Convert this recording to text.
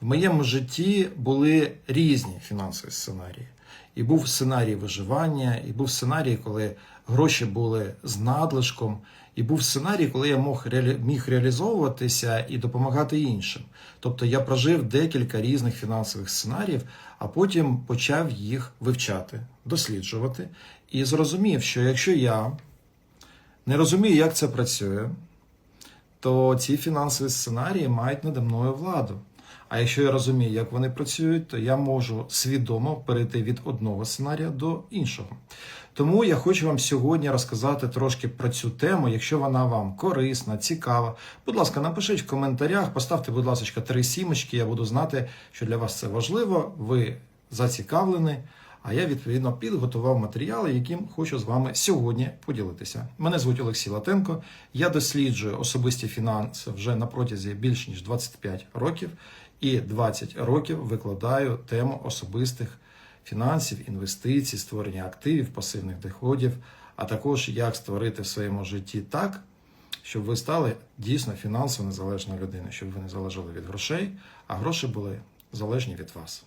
В моєму житті були різні фінансові сценарії. І був сценарій виживання, і був сценарій, коли гроші були з надлишком, і був сценарій, коли я міг реалізовуватися і допомагати іншим. Тобто я прожив декілька різних фінансових сценаріїв, а потім почав їх вивчати, досліджувати і зрозумів, що якщо я не розумію, як це працює, то ці фінансові сценарії мають надо мною владу. А якщо я розумію, як вони працюють, то я можу свідомо перейти від одного сценарія до іншого. Тому я хочу вам сьогодні розказати трошки про цю тему. Якщо вона вам корисна, цікава, будь ласка, напишіть в коментарях, поставте, будь ласка, три сімочки. Я буду знати, що для вас це важливо. Ви зацікавлені. А я відповідно підготував матеріали, яким хочу з вами сьогодні поділитися. Мене звуть Олексій Латенко. Я досліджую особисті фінанси вже на протязі більш ніж 25 років, і 20 років викладаю тему особистих фінансів, інвестицій, створення активів, пасивних доходів, а також як створити в своєму житті так, щоб ви стали дійсно фінансово незалежною людиною, щоб ви не залежали від грошей, а гроші були залежні від вас.